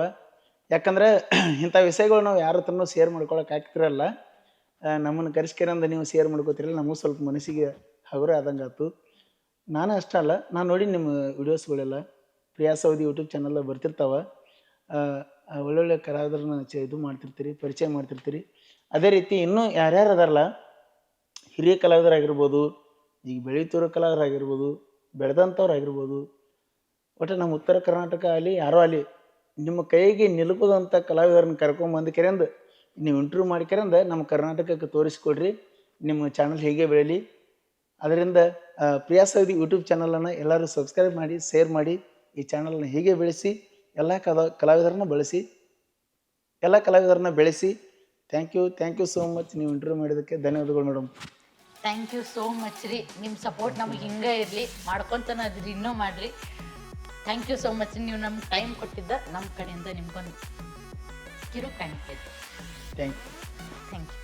ಯಾಕಂದ್ರೆ ಇಂಥ ವಿಷಯಗಳು ನಾವು ಯಾರ ಹತ್ರನೂ ಶೇರ್ ಮಾಡ್ಕೊಳಕ್ಕೆ ಆಗ್ತಿರಲ್ಲ. ನಮ್ಮನ್ನು ಕರೆಸ್ಕೇರಂದ ನೀವು ಶೇರ್ ಮಾಡ್ಕೋತಿರಲ್ಲ, ನಮಗೂ ಸ್ವಲ್ಪ ಮನಸ್ಸಿಗೆ ಹಗುರ ಆದಂಗೆ ಆಯ್ತು ನಾನು ಅಷ್ಟೇ ಅಲ್ಲ, ನಾನು ನೋಡಿ ನಿಮ್ಮ ವಿಡಿಯೋಸ್ಗಳೆಲ್ಲ ಪ್ರಿಯಾ ಸೌದಿ ಯೂಟ್ಯೂಬ್ ಚಾನಲ್ ಬರ್ತಿರ್ತಾವೆ. ಒಳ್ಳೊಳ್ಳೆ ಕಲಾವಿದ್ರನ್ನ ಚ, ಇದು ಮಾಡ್ತಿರ್ತೀರಿ, ಪರಿಚಯ ಮಾಡ್ತಿರ್ತೀರಿ. ಅದೇ ರೀತಿ ಇನ್ನೂ ಯಾರ್ಯಾರು ಅದಾರಲ್ಲ, ಹಿರಿಯ ಕಲಾವಿದರಾಗಿರ್ಬೋದು, ಈಗ ಬೆಳೀತಿರೋ ಕಲಾವಿದರಾಗಿರ್ಬೋದು ಬೆಳೆದಂಥವ್ರಾಗಿರ್ಬೋದು ಒಟ್ಟು ನಮ್ಮ ಉತ್ತರ ಕರ್ನಾಟಕ ಅಲ್ಲಿ ಯಾರೋ ಅಲ್ಲಿ ನಿಮ್ಮ ಕೈಗೆ ನಿಲುಕದಂಥ ಕಲಾವಿದರನ್ನ ಕರ್ಕೊಂಬಂದು ಕೆರೆಂದು ನೀವು ಇಂಟರ್ವ್ಯೂ ಮಾಡಿ ಕೆರೆಂದು ನಮ್ಮ ಕರ್ನಾಟಕಕ್ಕೆ ತೋರಿಸ್ಕೊಡ್ರಿ, ನಿಮ್ಮ ಚಾನಲ್ ಹೇಗೆ ಬೆಳೀಲಿ. ಅದರಿಂದ ಪ್ರಿಯಾ ಸೌದಿ ಯೂಟ್ಯೂಬ್ ಚಾನಲನ್ನು ಎಲ್ಲರೂ ಸಬ್ಸ್ಕ್ರೈಬ್ ಮಾಡಿ ಶೇರ್ ಮಾಡಿ, ಈ ಚಾನಲನ್ನು ಹೀಗೆ ಬೆಳೆಸಿ, ಎಲ್ಲ ಕಲಾವಿದರನ್ನ ಬಳಸಿ, ಎಲ್ಲ ಕಲಾವಿದರನ್ನ ಬೆಳೆಸಿ. Thank you thank you so much ನೀವು ಇಂಟರ್ವ್ಯೂ ಮಾಡಿದ್ದಕ್ಕೆ ಧನ್ಯವಾದಗಳು madam thank you so much ರೀ. ನಿಮ್ಮ ಸಪೋರ್ಟ್ ನಮಗೆ ಹಿಂಗೆ ಇರಲಿ. ಮಾಡ್ಕೊತಾನೆ ಅದ್ರಿ ಇನ್ನೂ ಮಾಡಿರಿ ಥ್ಯಾಂಕ್ ಯು ಸೋ ಮಚ್ ನೀವು ನಮ್ಗೆ ಟೈಮ್ ಕೊಟ್ಟಿದ್ದ ನಮ್ಮ ಕಡೆಯಿಂದ ನಿಮ್ಗೊಂದು ಕಿರು ಕಾಣಿಕೆ ಥ್ಯಾಂಕ್ ಯು ಥ್ಯಾಂಕ್ ಯು